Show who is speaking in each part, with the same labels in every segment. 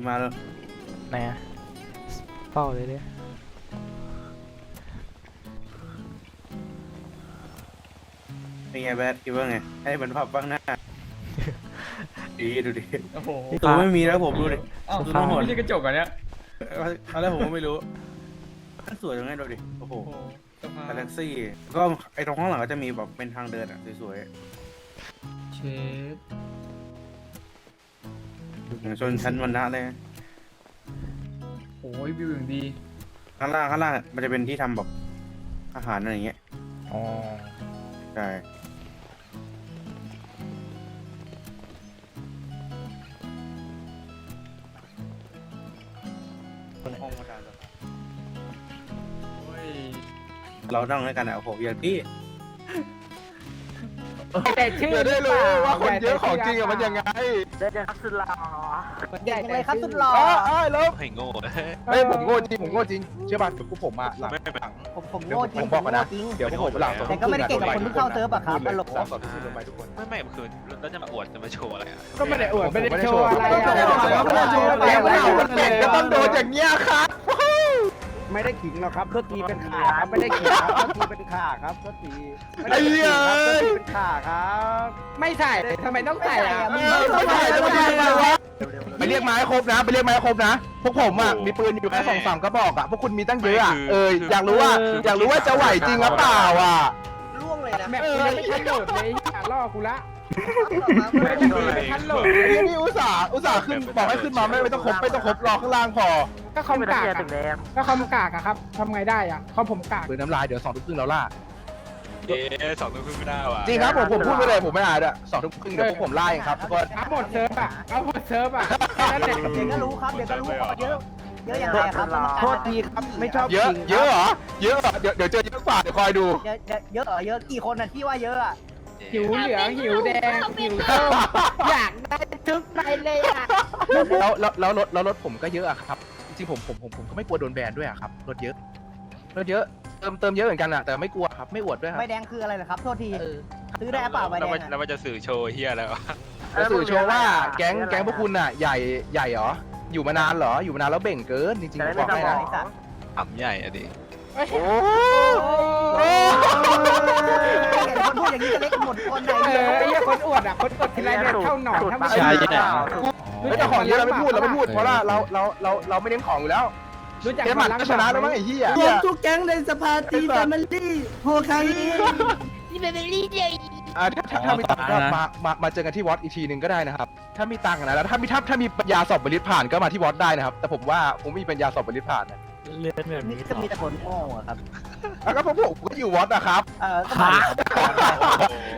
Speaker 1: ขึ้นมาแล้ว
Speaker 2: ไหนอะเป้าเลยดิ
Speaker 1: เป็นไงแบดคิดว่าไง ให้มันพับบ้างหน้า ดีดูดิ
Speaker 3: โอ้โห
Speaker 1: ตัวไม่มีแล้วผมดูดิ
Speaker 3: อ้าว
Speaker 1: ดูทั้งหมด
Speaker 3: ไม่ใช่กระจกอันเนี้ย
Speaker 1: ตอนแรกผมก็ไม่รู้มันสวยตรงไหนดูดิ โอ้โห
Speaker 3: โอ้โหสภาพ
Speaker 1: กาแล็กซี่ ก็ไอ้ตรงข้างหลังก็จะมีแบบเป็นทางเดินอะสวย
Speaker 3: เชฟ
Speaker 1: ๆ อย่างชนชั้นวันนะเลย
Speaker 3: โอ้ยวิวอย่างดี
Speaker 1: ข้างล่างข้างล่างมันจะเป็นที่ทำแบบอาหารอะไรอย่างเงี้ย
Speaker 2: อ๋อ
Speaker 1: ใช่ห้องประธานสภา
Speaker 3: โอ้ย
Speaker 1: เรานั่งด้วยกันอะโอ้โหอย่างที่
Speaker 4: แต่ชื่อ
Speaker 5: จะได้รู้ว่าคนเยอะของจริงอะมันยังไง
Speaker 4: เดี๋ยวครับสุดหล่อ ใหญ่จังเลยครับสุดหล่อ
Speaker 5: อ๋ออ๋อแล้ว
Speaker 6: ให้โง่
Speaker 5: เฮ้ยผมโง่จริงผมโง่จริงเชื่อป่ะเดี๋ยวพวกผมอะหลัง
Speaker 6: ไม่ไม่
Speaker 5: หลัง
Speaker 4: ผมผม
Speaker 5: เดี๋ยว
Speaker 4: โง่
Speaker 5: ผม
Speaker 4: จริง
Speaker 5: บอกก่อนนะ
Speaker 4: จริง
Speaker 5: เดี๋ยวพวกผมหลังสอง
Speaker 4: แต่ก็ไม่ได้เก่งกับคนที่เข้าเซิร์ฟอะครับ
Speaker 5: พูดเลย
Speaker 4: ตลก
Speaker 5: หลังสองทุ่มโดนไปทุกคน
Speaker 6: ไม่ไม่คือแล้วจะมาอวดจะมาโชว์อะไรอะ
Speaker 3: ก็ไม่ได้อวดไม่ได้โชว์อะไร
Speaker 4: ไม่ได้โชว์อะไร
Speaker 5: ไม่ได้โชว์อะไรไม่ได้โชว์อะไรก็ต้องโดนอย่างเงี้ยครับ
Speaker 7: ไม่ได้ขิงหรอกครับโทษทีเป็นขาครับไม่ได้ขิงครับโทษทีเป็นขาครับโทษทีไม่
Speaker 5: ไอ้
Speaker 7: ได้ขิ
Speaker 5: เหี้
Speaker 7: ง
Speaker 5: ย
Speaker 7: ครับโทษทีเป็นขาครับ
Speaker 3: ไม่ใส่ทำไมต้องใส่อะ
Speaker 5: เออไม่ใช่แล้วไม่ใช่แล้ววะ ไปเรียกมาให้ครบนะ ไปเรียกมาให้ครบนะ พวกผมอะมีปืนอยู่แค่สองสามกระบอกอะพวกคุณมีตั้งเยอะอะเออ อยากรู้ว่าอยากรู้ว่าจะไหวจริงหรือเปล่าอะ
Speaker 4: ล่วงเลยนะ
Speaker 3: แมปกูยังไม่ทันโหลดเลยอย่าล่อกูละ
Speaker 4: ไม่
Speaker 3: แมปกูยังไม่ทันโหลด
Speaker 5: ไอ้เหี้ยนี่อุตส่าห์อุตส่าห์ขึ้นบอกให้ขึ้นมาไม่ไม่ต้องครบไม่ต้องครบรอข้างล่างพอ
Speaker 3: ก็คอมกากอะก็คอมกากอะครับทำไงได้อะคอมผมกาก
Speaker 5: ปืนน้ำลายเดี๋ยวสองทุ่มครึ่งเราล่า
Speaker 6: เอ๊ะสองตัวครึ่งไม่ได้ว่ะ
Speaker 5: จริงครับผมผมพูดไปเลยผมไม่อายด้วยสองทุ่มครึ่งเดี๋ยวพวกผมล่าเองครับทุกคน
Speaker 3: เอาหมดเซิร์ฟอะเอาหมดเซิร์ฟอะแค่นั้นเอง
Speaker 4: เดี๋ยวก็รู้ครับเดี๋ยวก็รู้ว่าเยอะเยอะอย่างไรครับ
Speaker 7: โทษทีครับไม่ชอบ
Speaker 5: เยอะ
Speaker 7: ขิง
Speaker 5: เยอะเหรอเยอะเหรอเดี๋ยวเดี๋ยวเจอเยอะกว่าเดี๋ยวคอยดู
Speaker 4: เยอะเยอะเหรอเยอะกี่คนน่ะที่ว่าเยอะอะ
Speaker 3: หิวเหลืองหิวแดงหิวส้มอยากได้ทุกไปเลยอะ
Speaker 5: แล้วแล้วแล้วรถแล้วรถผมก็เยอะอะครับจริงๆผมผมผมผมก็ไม่กลัวโดนแบนด้วยอะครับรถเยอะรถเยอะ เติมเติมเยอะเหมือนกันอะแต่ไม่กลัวครับไม่อวดด้วยครับ
Speaker 4: ไม่แดงคืออะไรนะครับ โทษที
Speaker 5: เออ
Speaker 4: ซื้อได้เปล่าใบแด
Speaker 6: แล้ว
Speaker 4: ง
Speaker 6: ว่าแล้วว่าจะสื่อโชว์เฮียอะไรวะ
Speaker 5: จะสื่อโชว์ว่าแก๊งแก๊งพวกคุณอะใหญ่ใหญ่เหรออยู่มานานเหรออยู่มานานแล้วเบ่งเกินจริงๆผมบอกให้นะ
Speaker 6: อ่ำใหญ่อะดิ
Speaker 5: โอ้โห
Speaker 4: เห็นคนพูดอย่างนี้จะเล็กหมดคนไหน
Speaker 3: เออไอ้เหี้ยคนอวดอะ คนอวดทีไรเนี่ยเข้าหนอนถ้าไม่
Speaker 2: ใช่
Speaker 3: ใช่
Speaker 2: ไหน
Speaker 5: ไม่แต่ของเยอะเราไม่พูดเราไม่พูดเพราะว่าเราเราเราเราไม่เน้นของอยู่แล้ว
Speaker 3: รู้จัก
Speaker 5: แค่หมัดก็ชนะแล้วมั้งไอ้เหี้ย
Speaker 7: รวมทุกแก๊งในสภาตีแฟมิลี่โฮคาริ
Speaker 5: อ่าถ้าถ้าถ้ามีตังค์ก็มามามาเจอกันที่วอตอีกทีหนึ่งก็ได้นะครับ ถ้ามีตังค์นะแล้วถ้ามีถ้าถ้ามีปัญญาสอบบริษผ่านก็มาที่วอตได้นะครับ แต่ผมว่าผมไม่มีปัญญาสอบบริษผ่านนะ
Speaker 2: เลื่อนแบบ
Speaker 4: นี่
Speaker 2: นี้
Speaker 4: ก็มีแต่คนโง่อะครับ
Speaker 5: แล้วก็พวกผมก็อยู่วอตนะครับ
Speaker 4: เออก็มา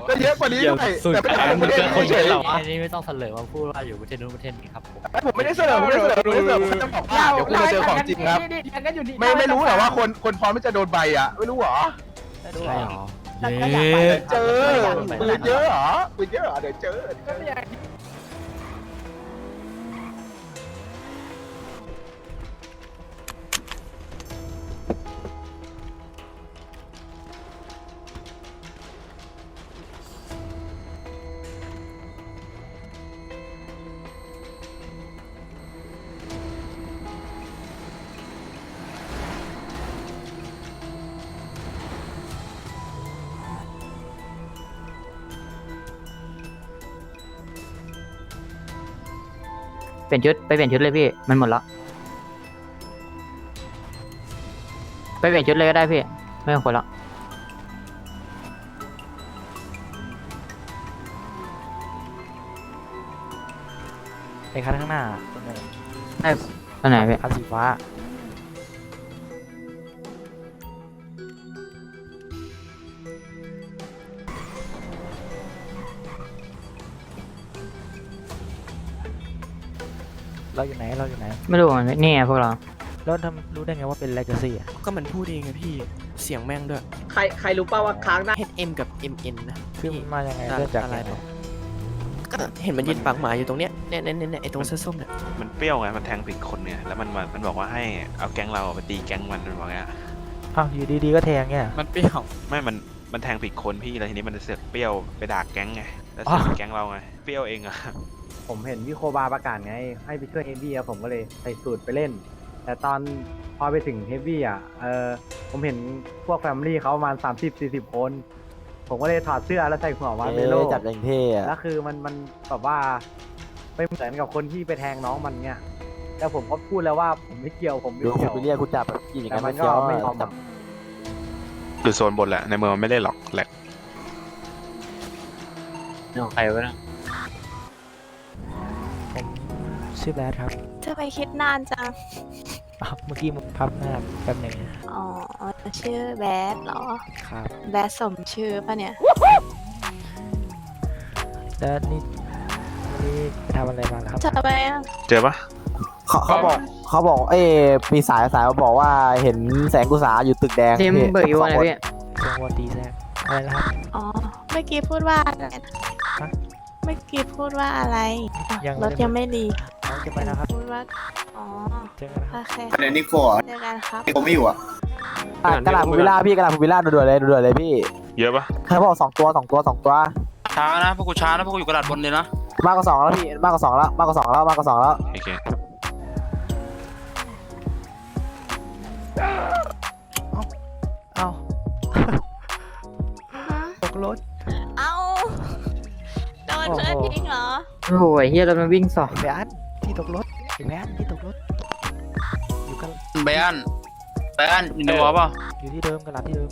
Speaker 5: ก็เยอะกว่านี้
Speaker 2: เกี่ยว
Speaker 5: ด้วย
Speaker 2: สุด
Speaker 5: แต่ไม่
Speaker 2: แข
Speaker 5: ได้
Speaker 2: น
Speaker 5: ไม่ได้
Speaker 2: เกินคน
Speaker 5: เฉ
Speaker 2: เย
Speaker 5: ย
Speaker 2: อะอันนี้ไม่ต้องเสลอมาพูดว่าอยู่ประเทศนู้นประเทศนี้ครับผม
Speaker 5: ๆผมไม่ได้เสนอผมไม่ได้เสนอผมไม่ได้เสนอผมแค่จะบอกว่าเดี๋ยวคุณจะเจอของจริงครับ
Speaker 3: นี่ๆกันอยู่นี่
Speaker 5: ไม่ไม่รู้เหรอว่าคนคนพร้อมที่จะโดนใบอะ ไม่รู้เหรอ
Speaker 2: ใช่หรอ
Speaker 4: ก็
Speaker 2: เย้
Speaker 4: อยากไป
Speaker 5: เจอ
Speaker 4: อยากอยู่
Speaker 5: ปืนเยอะเหรอปืนเยอะเหรอเดี๋ยวเจอ
Speaker 3: ก็ไม่อยาก
Speaker 8: เปลี่ยนชุดไปเปลี่ยนชุดเลยพี่ มันหมดแล้วไปเปลี่ยนชุดเลยก็ได้พี่ ไม่ต้องคนละ
Speaker 2: ไอ้คันข้างหน้าตรงไหน
Speaker 8: ตอนไหนพี่
Speaker 2: คันสีฟ้า เราอยู่ไหนเราอยู่ไหน
Speaker 8: ไม่รู้มันนี่ไงพวกเรา
Speaker 2: แล้วทำรู้ได้ไงว่าเป็น legacy อะ
Speaker 9: ก็มันพูดเองไงพี่เสียงแม่งด้วย
Speaker 7: ใครใครรู้ป่าว่าค้างหน้า
Speaker 9: HM กับ MN นะ
Speaker 2: คือ
Speaker 9: พี่
Speaker 2: มันมายังไง
Speaker 9: อะ
Speaker 2: เริ่มจาก
Speaker 9: อะไร
Speaker 2: ยังไง
Speaker 9: บอกก็เห็นมันยืนปากหมาอยู่ตรงเนี้ยเนี่ยเนี่ยเนี่ยไอ้ตรงเสื้อส้มเนี่ย
Speaker 6: มันเปรี้ยวไง มันแทงผิดคนเนี่ย แล้วมันมันมันบอกว่าให้เอาแก๊งเราไปตีแก๊งมันมันบอกเงี้ย
Speaker 2: อ้าวอยู่ดีๆก็แทงเนี่ย
Speaker 9: มันเปรี้ยว
Speaker 6: ไม่ มัน มันแทงผิดคนพี่ แล้วทีนี้มันเสือกเปรี้ยวไปด่าแก๊งไง แล้ว
Speaker 2: อ๋อ
Speaker 6: เสือกแก๊งเราไง เปรี้ยวเองอะ
Speaker 3: ผมเห็นพี่โคบาประกาศไง ให้ไปช่วยเฮฟวี่อะผมก็เลยใส่สูตรไปเล่น แต่ตอนพอไปถึงเฮฟวี่อะเออผมเห็นพวกแฟมิลี่เขาประมาณ30 40คน ผมก็เลยถอดเสื้อแล้วใส่หัวมาเมโล
Speaker 2: จับอย่างเท่อะ
Speaker 3: แล้วคือมันมันแบบว่าไม่เหมือนกับคนที่ไปแทงน้องมันเนี่ยแต่ผมก็พูดแล้วว่าผมไม่เกี่ยวผมไม่
Speaker 2: ดู
Speaker 3: เกี่ยว
Speaker 2: ไปเรียกคุณจับแบบกินอย่าง
Speaker 3: แต่
Speaker 2: นั้น
Speaker 3: มัน
Speaker 2: ไม่
Speaker 3: ก็
Speaker 2: เกี่ยว
Speaker 3: ไม่ยอม
Speaker 2: จับ
Speaker 6: อยู่โซนบนแหละ ในเมืองมันไม่ได้หรอกแหละ
Speaker 8: ใครวะนะ
Speaker 2: ชื่อแบดครับ
Speaker 10: จะไปคิดนานจัง
Speaker 2: อ้าวเมื่อกี้มึงพับหน้าแป๊บหนึง
Speaker 10: อ๋อ ชื่อแบดเหรอ
Speaker 2: ครับ
Speaker 10: แบดสมชื่อปะเนี่ย
Speaker 2: แล้วนี่วันนี้ไปทำอะไรมาครับ
Speaker 10: จะไปอะ
Speaker 6: เจอปะ
Speaker 2: เขาเขาบอกเขาบอกเอ้มีสายสายมาบอกว่าเห็นแสงกุศาอยู่ตึกแดง
Speaker 8: ทีมเบิกอยู่ไหนพี่
Speaker 2: เสียงวันตีแซงอะไรนะครับ
Speaker 10: อ๋อ เมื่อกี้พูดว่าอะไรนะ
Speaker 2: ฮะ
Speaker 10: เมื่อกี้พูดว่าอะไรอะ
Speaker 2: ยัง
Speaker 10: ร
Speaker 2: ไม่
Speaker 10: ถ
Speaker 2: ได้
Speaker 10: ยังไม่ดี
Speaker 2: น้องจะไปแล้วครับ
Speaker 10: พูดว่าอ๋อ
Speaker 2: เจอกันนะค
Speaker 10: โอ
Speaker 2: รับ
Speaker 10: เค
Speaker 11: เรนนิโค
Speaker 10: เจอกันครับ
Speaker 11: ผมไม่อยู่อะ
Speaker 2: อะกระดาษภูวิลล่าพี่กระดาษภูวิลล่าด่วนๆเลยด่วนๆเลยพี่
Speaker 6: เยอะปะ
Speaker 2: เขาบอกสองตัวสองตัวสองตัว
Speaker 12: ช้านะพวกกูช้านะพวกกูอยู่กระดาษบนเลยนะ
Speaker 2: มากกว่าสองแล้วพี่มากกว่าสองแล้วมากกว่าสองแล้วมากกว่าสองแล้ว
Speaker 6: โอเค
Speaker 2: เอ้าตกรถ
Speaker 10: เอ้าโดนเพื่อนทิ้งเหรอ
Speaker 8: โอ้โหไอ้เฮียรถมันวิ่งสอง
Speaker 2: แบน ที่ตกรถไอ้แบนที่ตกรถ อยู่กัน
Speaker 12: แบนแบนอยู่ในวอลป่ะ
Speaker 2: อยู่ที่เดิมกระดาษที่เดิม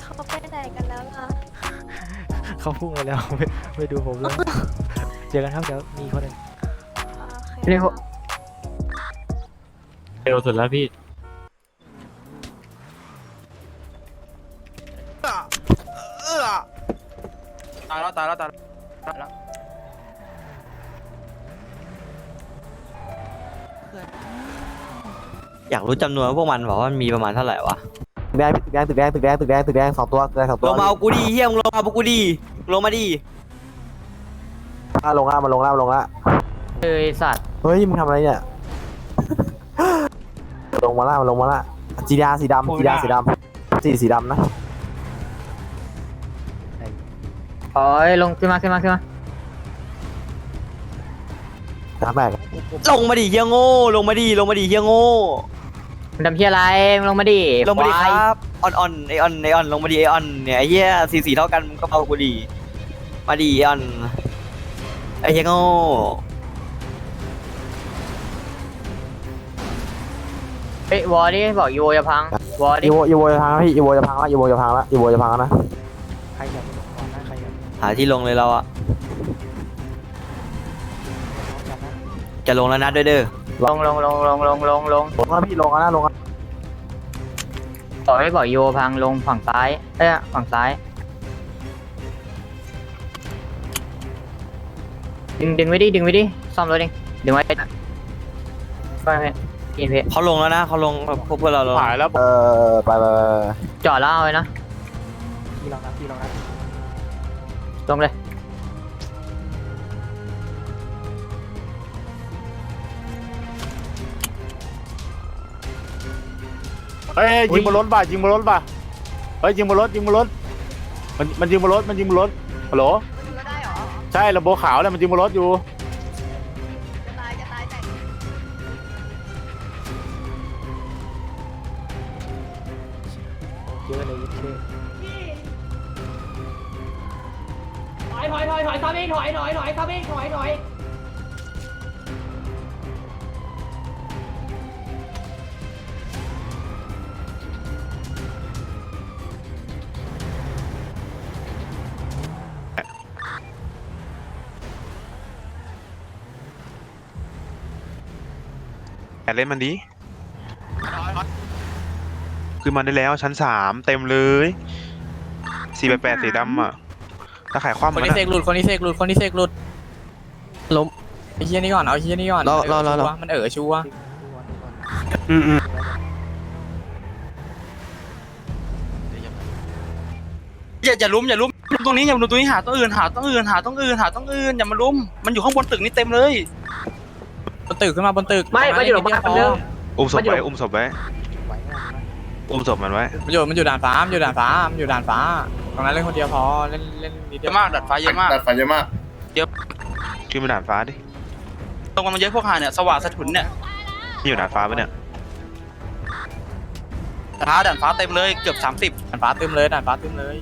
Speaker 10: เขาไปไหนกันแล้วล่ะ
Speaker 2: เขาพุ่งไปแล้วไม่ไม่ดูผมเลยเจอกันครับเดี๋ยวมีคนหนึ่ง
Speaker 10: โอเค
Speaker 8: เรียก
Speaker 10: ครั
Speaker 8: ว่า
Speaker 10: บ
Speaker 8: เร็วสุดแล้วพี่
Speaker 12: ตายแล้วตายแล้วตายแล้ว
Speaker 13: อยากรู้จำนวนว่าพวกมันบอกว่ามันมีประมาณเท่าไหร่วะ
Speaker 2: ตึกแดงตึกแดงตึกแดงตึกแดงตึกแดงตึกแดงสองตัวตึกแดงสองตั
Speaker 13: ล
Speaker 2: ว
Speaker 13: งมาเอากูดีเฮียมึงลงมาเอากูดีลงมาดี
Speaker 2: อะลงละมาลงละมาลงละ
Speaker 8: เอ้ยสัตว์
Speaker 2: เฮ้ยมึงทำอะไรเนี่ย ลงมาละมาลงมาละจีดาสีดำจีดาสีดำสีสีดำนะ
Speaker 8: โอ้ยลงขึ้นมาขึ้นมาขึ้นมา
Speaker 2: น้ำแบก
Speaker 13: ลงมาดิเฮียโง่ลงมาดิลงมาดิเฮียโง่
Speaker 8: มึงทำเฮียอะไรมึงลงมาดิ
Speaker 13: ลงมาดิ
Speaker 8: ค
Speaker 13: ควา
Speaker 8: ย
Speaker 13: รับออนออนไอออนไอออนลงมาดิไอออนเนี่ยไอเฮียสีสีเท่ากันมึงก็เอากูดีมาดิไอออนไอเฮียโง่
Speaker 8: เฮ้ยวอลดิบอกยูโอจะพังวอลดิ
Speaker 2: อีโวอีโวจะพังแล้วพี่อีโวจะพังแล้วอีโวจะพังแล้วอีโวจะพังแล้วนะ ใครอยากลงก่อนนะใครอยาก
Speaker 13: หาที่ลงเลยเราอะ จะลงแล้วนะด้วยเด้อ
Speaker 8: ลงลงลงลงลงลงลง
Speaker 2: ลงแล้วพี่ลงแล้วนะลงแล้ว
Speaker 8: บอกให้บอกยูโอพังลงฝั่งซ้าย เอ้ยฝั่งซ้าย ดึงดึงไว้ดิดึงไว้ดิซ่อมรถดิดึงไว้ไปไปกินเพ
Speaker 13: เขาลงแล้วนะเขาลงพวกพวกเราลง
Speaker 12: หายแล้ว
Speaker 2: เออไปไปไปไป
Speaker 8: จอดแล้วเอาไว้นะ
Speaker 2: พี่ลองนะพี่ลองนะ
Speaker 8: ลงเลย
Speaker 3: เฮ้ยยิงบนรถป่ะยิงบนรถป่ะเฮ้ยยิงบนรถยิงบนรถมันมันยิงบนรถมันยิงบนรถฮัลโหลใช่ระโบขาวเนี่ยมันยิงบนรถอยู่
Speaker 10: จะตายจะตายแต่
Speaker 2: เยอะเลยยิ่งเท่
Speaker 12: ถอยถอยถอยถอยทำเองถอยถอยถอยทำเองถอยถอย
Speaker 6: แอบเล่นมันดีคือมันได้แล้วชั้นสามเต็มเลยสี่แปดแปดสีดำอะถ้าขายความ
Speaker 12: ค
Speaker 6: มันน
Speaker 12: นี้
Speaker 6: อะ
Speaker 12: เสกหลุดคนนี้เสกหลุดคนนี้เสกหลุดล้มไอ้เฮียนี่ก่อนเอาไอ้เฮียนี่ก่อน
Speaker 13: รอรอรอรอ
Speaker 12: มันเออชัวร์
Speaker 11: อืมอืม
Speaker 12: อย่าอย่าลุ้มอย่าลุ้มลุ้มตรงนี้อย่าลุ้มตรงนี้หาต้องอื่นหาต้องอื่นหาต้องอื่นหาต้องอื่นอย่ามาลุ้มมันอยู่ข้างบนตึกนี่เต็มเลย บนตึกขึ้นมาบนตึก
Speaker 8: ไม่มาอยู่หลังบ้านคนเดิม
Speaker 6: อุ้มศพ
Speaker 8: มันอยู่
Speaker 6: ไว้ อุ้มศพไว้
Speaker 2: ไหวงานไหม
Speaker 6: อุ้มศพมันไว้
Speaker 12: มันอยู่มันอยู่ด่านฟ้ามันอยู่ด่านฟ้ามันอยู่ด่านฟ้า ตรงนั้นเล่นคนเดียวพอเล่นเล่นนิดเดียวมากด่านฟ้าเยอะมาก
Speaker 11: ตัดไฟเยอะมาก
Speaker 6: ขึ้นไปด่านฟ้าดิ
Speaker 14: ตรงมันเยอะพวกหาเนี่ยสว่างสะทุนเนี่ย
Speaker 6: นี่อยู่ด่านฟ้าปะเนี่ย
Speaker 14: ท้าด่านฟ้าเต็มเลยเกือบสามสิบ
Speaker 15: ด่านฟ้าเต็มเลยด่านฟ้าเต็มเล
Speaker 12: ย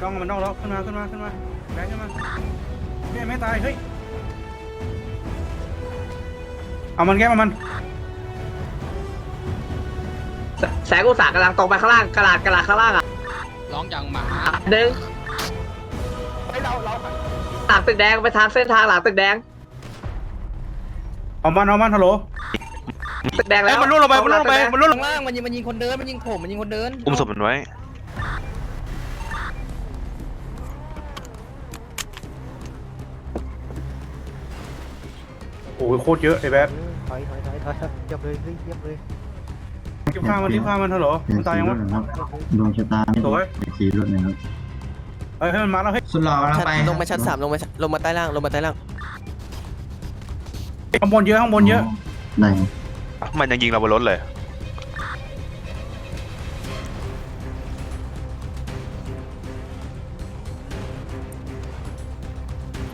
Speaker 11: จ้องมันต้องแล้วขึ้นมาขึ้นมาขึ้นมาแบกขึ้นมาแม่ไม่ตายเฮ้ยเอามันแก้มามัน
Speaker 16: แสงอุตสาหกำลังตรงไปข้างล่างกระดาษกระดาษข้างล่างอะ
Speaker 14: ร้องอย่างหมา
Speaker 16: หนึ่งหลังตึกแดงไปทางเส้นทางหลังตึกแดง
Speaker 11: เอามันเอามันฮัลโหล
Speaker 16: ตึกแดง
Speaker 14: เอ้
Speaker 16: แล้
Speaker 14: ยวมันล่วงลงไปมันล่วงลงไปมันล่วงลง
Speaker 17: ข้างล่างมันยิงมันยิงคนเดินมันยิงผมมันยิงคนเดิน
Speaker 6: อุ้มศพมันไว้
Speaker 11: อ้ยโคตรเยอะไอ้แบ๊
Speaker 2: ถอยถอยถอยถอยเยียบเลยเฮ้ยเยียบเลย
Speaker 11: ทิพข้ามันทิพข้ามันฮัลโหลมันตายยังวะ
Speaker 18: ดวงชะตาไม่
Speaker 11: สวย
Speaker 18: สีรถนะครับ
Speaker 11: เฮ้ยให้มันมาแล้วเฮ้ย
Speaker 15: สุดหล่อไปลงมาชั้นสามลงมาลงมาใต้ล่างลงมาใต้ล่าง
Speaker 11: ข้างบนเยอะข้างบนเยอะ
Speaker 18: ไหน
Speaker 6: มันยังยิงเราบนรถเลย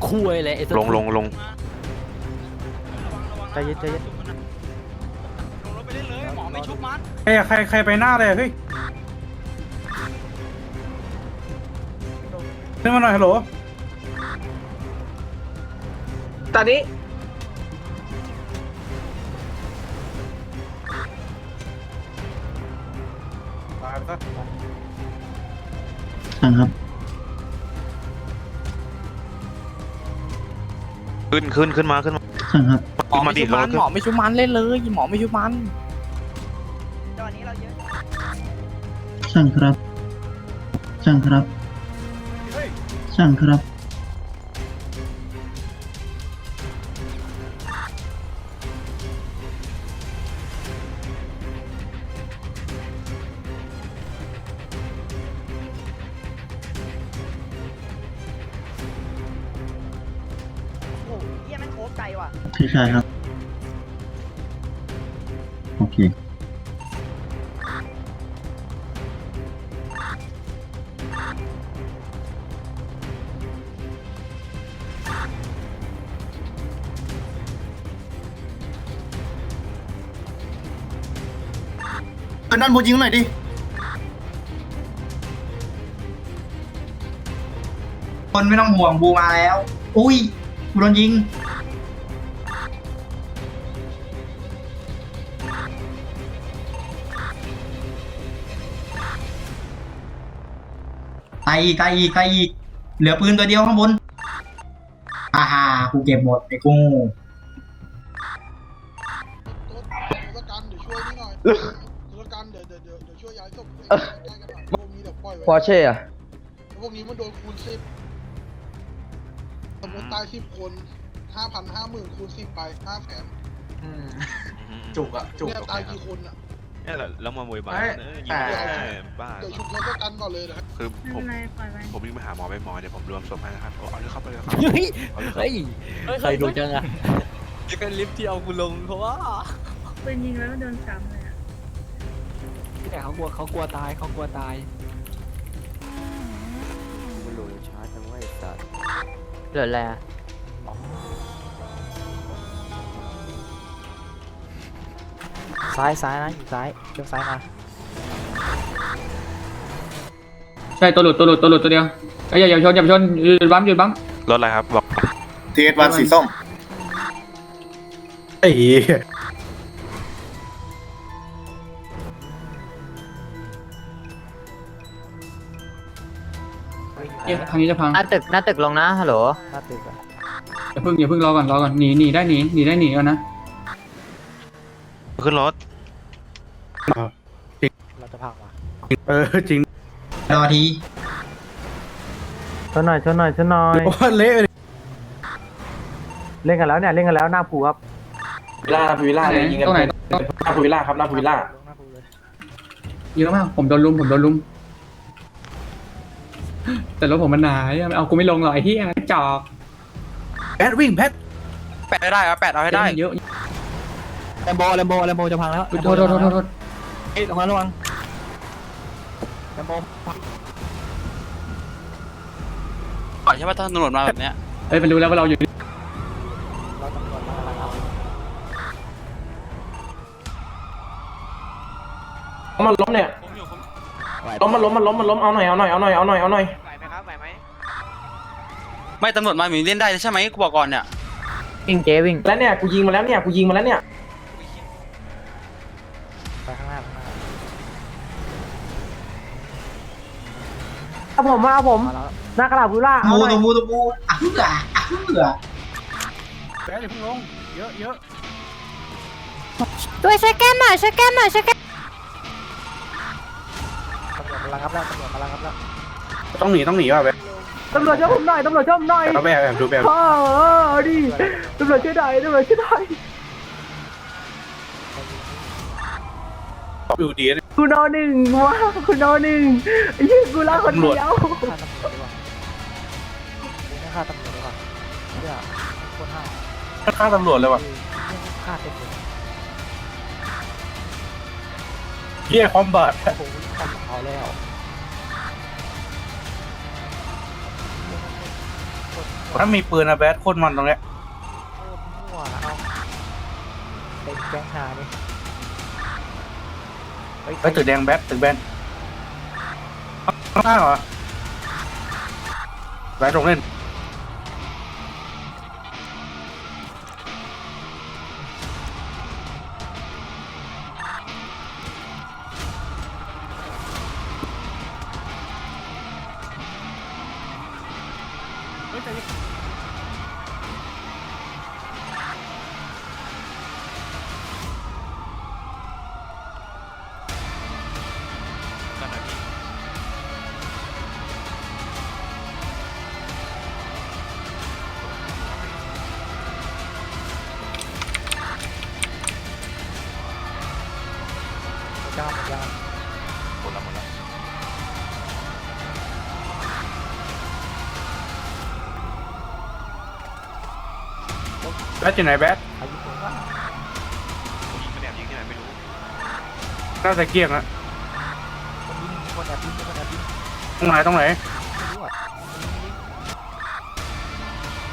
Speaker 15: คุยเลยไอ้
Speaker 6: ลงลงลง
Speaker 2: ใจเย็นใจเย็น
Speaker 14: ลงรถไปเล่นเลยหมอไม่ชุบมัน
Speaker 11: ใครใครใครไปหน้าเลยเฮ้ยขึ้นมาหน่อยฮัลโหล
Speaker 16: ตอนนี้
Speaker 11: ตายไปซะ
Speaker 18: ช่างครับ
Speaker 6: ขึ้นขึ้นขึ้นมาขึ้นมา
Speaker 18: ช่างครับ
Speaker 6: ขึ้นมาดิลงรถขึ้น
Speaker 15: หมอไม่ชุบมันเล่นเลยหมอไม่ชุบมัน
Speaker 18: ช่างครับ ช่างครับ ช่างครับ
Speaker 17: ว่ะ
Speaker 18: ใช่ครับ โอเค
Speaker 3: เป็นด้านบนยิงหน่อยดิ
Speaker 15: คนไม่ต้องห่วงบูมาแล้ว อุ้ยกูโดนยิง ตายอีกตายอีกตายอีก เหลือปืนตัวเดียวข้างบนอ่าฮากูเก็บหมดไอ้กู
Speaker 3: ตัวกันเดี๋ยวช่วยนี่หน่อยตัวกันเดี๋ยวเดี๋ยวเดี๋ยวเดี๋ยวช่วยย้ายศพใกล้กันหน่อยพวกนี้เดี๋ยวปล่อยไว้
Speaker 17: พอเช่อะ
Speaker 3: พวกนี้มันโดนคูณสิบสมมติตายสิบคนห้าพันห้าหมื่นคูณสิบไปห้าแสน
Speaker 6: จุกอะจุก
Speaker 3: เนี่ยตายกี่คนอะ
Speaker 6: เนี่ยแล้วมามวยบายิงบ้า
Speaker 3: เดี๋ยวชุบตัวกันก่อนเลยนะครับ
Speaker 6: คือผมผมวิ่งมาหาหมอไปหมอเดี๋ยวผมรวมศพให้นะครับเอาเลยเข้าไปเลยครับ
Speaker 15: เฮ้ย
Speaker 6: เอาเลยครับ
Speaker 15: เฮ้ยใครดูจังอะก็ลิฟต์ที่เอากูลงเพราะว่า
Speaker 12: ปืนยิงแล้วโดนซ้ำเลยอะ
Speaker 15: แต่เขากลัวเขากลัวตายเขากลัวตาย
Speaker 2: มันโหลดช้าจังวะไอ้สัตว์
Speaker 16: เหลืออะไร
Speaker 2: ซ้ายซ้ายนะอยู่ซ้ายเลี้ยวซ้ายมา
Speaker 14: ใช่ตัวหลุดตัวหลุดตัวหลุดตัวเดียวไอ้อย่าอย่าชนอย่าชนหยุดบั๊มหยุดบั๊ม
Speaker 6: รถอะไรครับบอก
Speaker 3: ทีเอสวันสีส้ม
Speaker 11: ไอ้เหี้ย
Speaker 14: ทางนี้จะพัง
Speaker 16: หน้าตึกหน้าตึกลงนะฮัลโหล
Speaker 2: หน้าตึกอะ
Speaker 14: อย่าเพิ่งอย่าเพิ่งรอก่อนรอก่อนหนีหนีได้หนีหนีได้หนีก่อนนะ
Speaker 6: ขึ้นรถ
Speaker 2: เราจะพังว่ะ
Speaker 11: เออจริง
Speaker 15: รอที
Speaker 19: ชนหน่อยชนหน่อยชนหน่อย
Speaker 11: โอ้เละเลย
Speaker 19: เล่นกันแล้วเนี่ยเล่นกันแล้วหน้าผูครับ
Speaker 14: วิล่าวิล่าเลยยิงกันตรงไหน
Speaker 2: หน้าภูวิลล่าครับหน้าภูวิลล่า
Speaker 14: เยอะมากผมโดนลุมผมโดนลุม แต่รถผมมันหนาเอากูไม่ลงหรอกไอ้ที่จอก
Speaker 11: แพทวิ่งแพท
Speaker 14: แปดได้เอาแปดเอาให้ได้เยอะ
Speaker 2: แลมโบแลมโบแลมโบจะพังแล้ว
Speaker 14: โทษโทษโทษโทษ
Speaker 2: เฮ้ยระวังระวังแลมโบ
Speaker 12: ปล่อยใช่ป่ะถ้าตำรวจมาแบบเนี้ย
Speaker 14: เฮ้ยมันรู้แล้วว่าเราอยู่
Speaker 20: มันล้มเนี่ยล้มมันล้มมันล้มมันล้มเอาหน่อยเอาหน่อยเอาหน่อยเอาหน่อยเอาหน่อย
Speaker 12: ไม่ตำรวจมาหมีเล่นได้ใช่ไหมกูบอกก่อนเนี่ย
Speaker 14: วิ่งเจ๊วิ่ง
Speaker 20: แล้วเนี่ยกูยิงมาแล้วเนี่ยกูยิงมาแล้วเนี่ย
Speaker 2: ไปข้างหน้าข้างหน้า
Speaker 7: เอาผมมาเอาผมหน้ากระดาษบูล่าเอาหน่อย
Speaker 15: มูตมูอะเหืออะเหือ
Speaker 11: แบทอย่าเพิ่งลง เยอะเยอะ
Speaker 10: ด้วยช่วยแก้มหน่อยช่วยแก้มหน่อยช่วยแก้ม
Speaker 2: ตำรวจกำลังรับแล้วตำรวจกำลังรับแล้ว
Speaker 11: ต้องหนีต้องหนีว่ะแบท
Speaker 7: ตำรวจช่วยผมหน่อยตำรวจช่วยผมหน่อย
Speaker 11: เอาแบบแบบดูแบบ
Speaker 7: เออเอาดิตำรวจช่วยหน่อยตำรวจช่วยหน่อย
Speaker 11: อยู่ดีนะ
Speaker 7: กูนอนหนึ่งว้าวกูนอนหนึ่งไอ้ยี่กูลาคนเดียว
Speaker 2: ฆ่าตำรวจดีกว่ากูไม่ฆ่าตำรวจดีกว่าเพื่อคนห้า
Speaker 11: ฆ่าตำรวจเลยว่ะ
Speaker 2: ฆ่าเต็มเลย
Speaker 11: เฮียคอมบาท
Speaker 2: โอ้โหทำเขาแล้ว
Speaker 11: ถ้ามีปืนนะแบทโคตรมันตรงเนี้ย
Speaker 2: โคตรมั่วเอาเป็นแก๊งหานี่ย
Speaker 11: ไปตึกแดงแบทตึกแบนข้างหน้าเหรอแบทลงเล่น ทอยู่ไหนแบท
Speaker 2: อายุผมว่า
Speaker 6: ยิงมันแอบยิงที่ไหนไม่รู้
Speaker 11: น่าจะเกลี้ยงอะ
Speaker 2: คนยิงคนแอบยิงคนแอบยิง
Speaker 11: ตรงไหนตรงไหน
Speaker 2: ไม่รู้อะ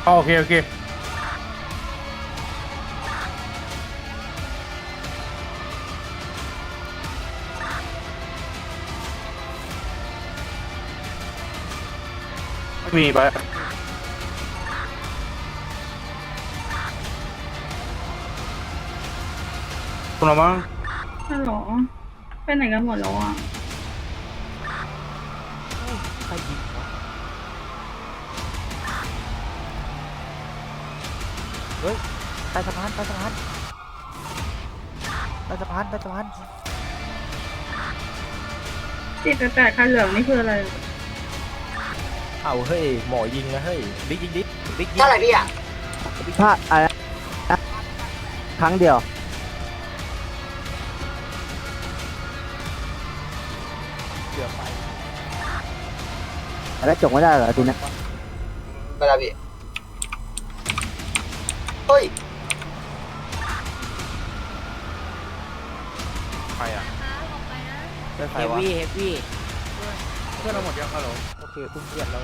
Speaker 11: อ๋อโอเคโอเคไม่มีไป คุณละมั้ง
Speaker 10: ฮัลโหลไปไหนกันหมดแล้วอะ
Speaker 2: ใครยิงวะเฮ้ยใต้สะพานใต้สะพานใต้สะพานใต้สะพาน
Speaker 10: ติดกระแตคันเหลืองนี่คืออะไร
Speaker 2: เอาเฮ้ยหมอยิงนะเฮ้ยบิ๊กยิงดิบิ๊กยิง
Speaker 9: เท่าไหร่พี่อะถ้าอะไรนะครั้งเดียว
Speaker 2: เดือดไป
Speaker 9: แล้วจบไม่ได้เหรอทีนี้
Speaker 21: ไม่ได้พี่เฮ้ย
Speaker 6: ใครอะ
Speaker 2: เดือด
Speaker 14: เฮ
Speaker 2: ไป
Speaker 14: ฟ
Speaker 2: วะ
Speaker 14: วี่เฮฟวี่
Speaker 11: เพื่อนเราหมดยังฮัลโหล
Speaker 2: โอเคตุ้มเพื่อนเรา